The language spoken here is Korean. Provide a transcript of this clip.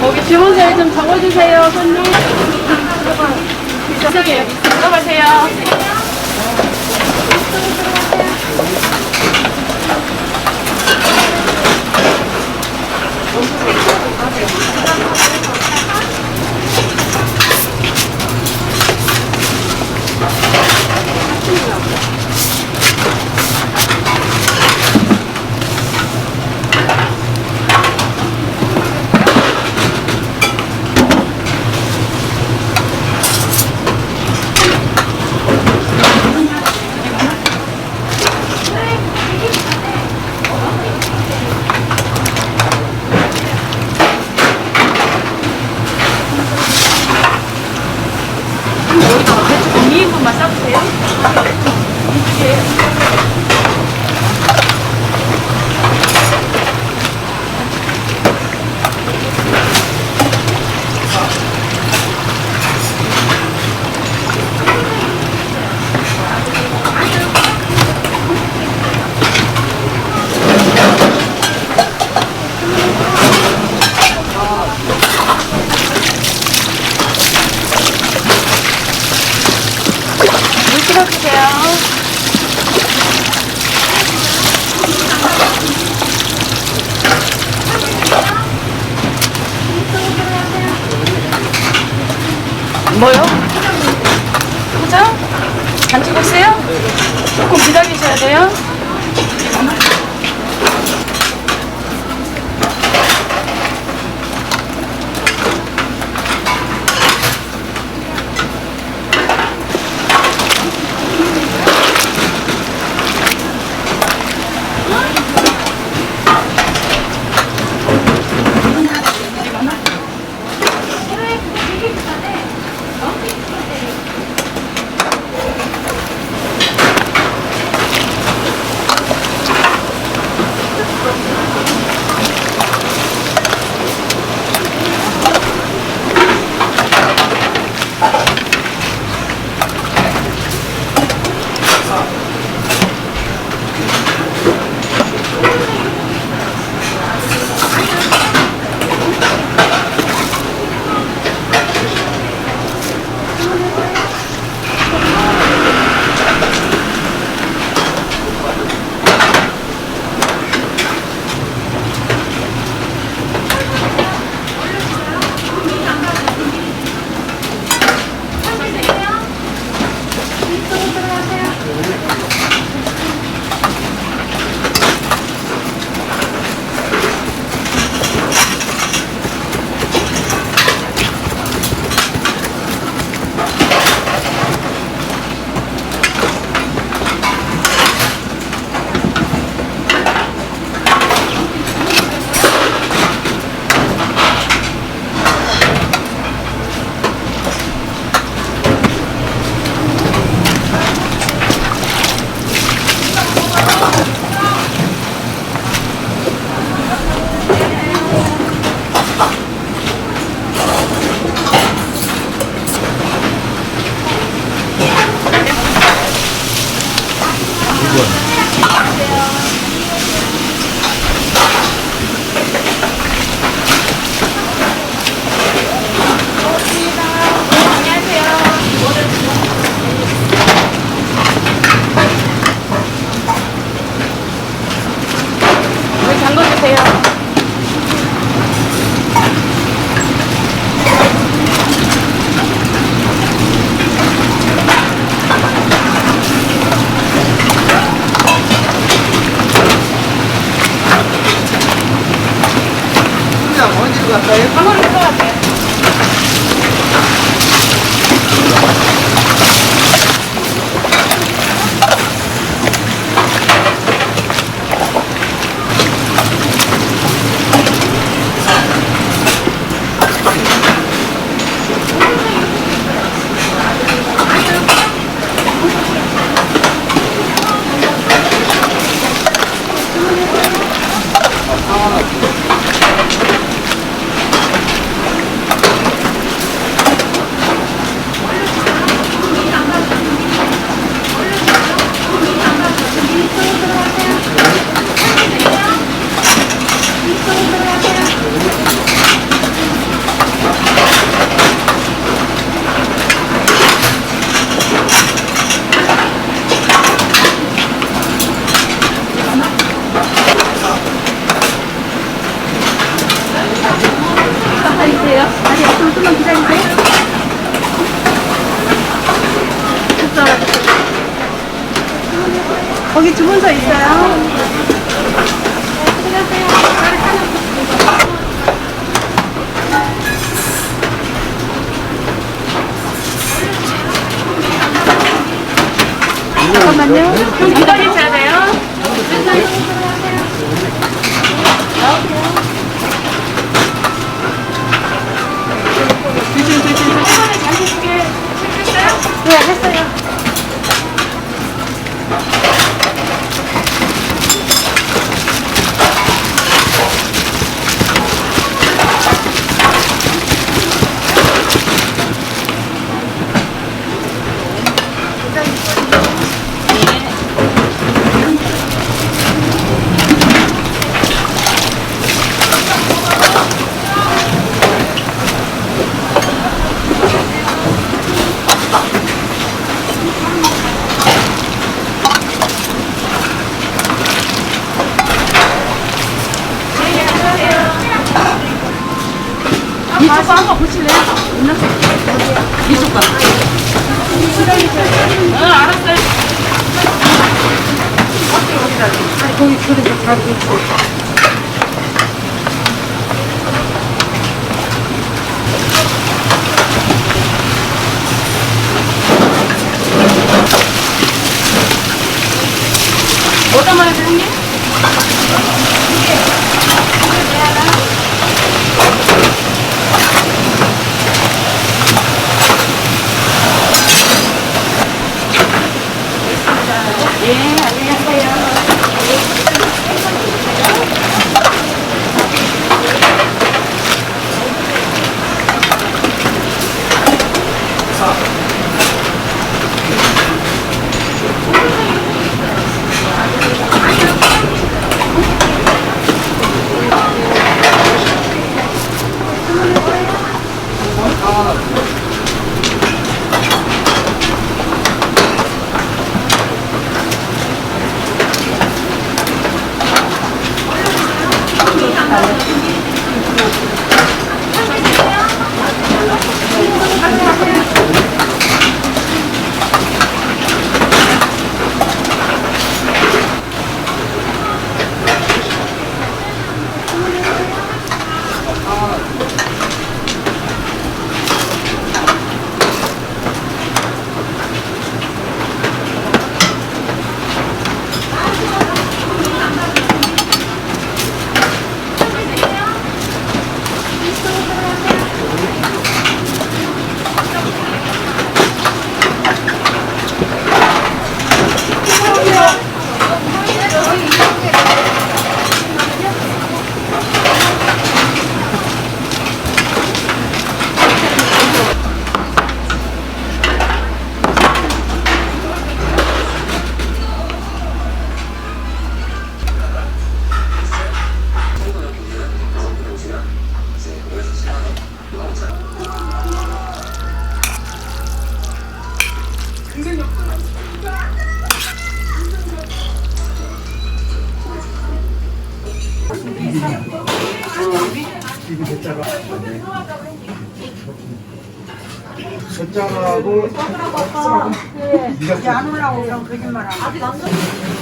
거기 주문서에 좀 적어주세요, 손님. 저기 여기 들어가세요. 감사합니다. Okay. 뭐요? 포장? 잔치국수요? 조금 기다리셔야 돼요. 거기 주문서 있어요. 잠깐만요. 좀 기다리셔야 돼요. 조심, 조심. 손에 잠시 주게 체크했어요? 네, 했어요. 이쪽 거 한번 보실래요? 이쪽 거. 어, 알았어요. 거기 그릇에 잘 있고. 숫자하고 안 올라오면 거짓말 하고.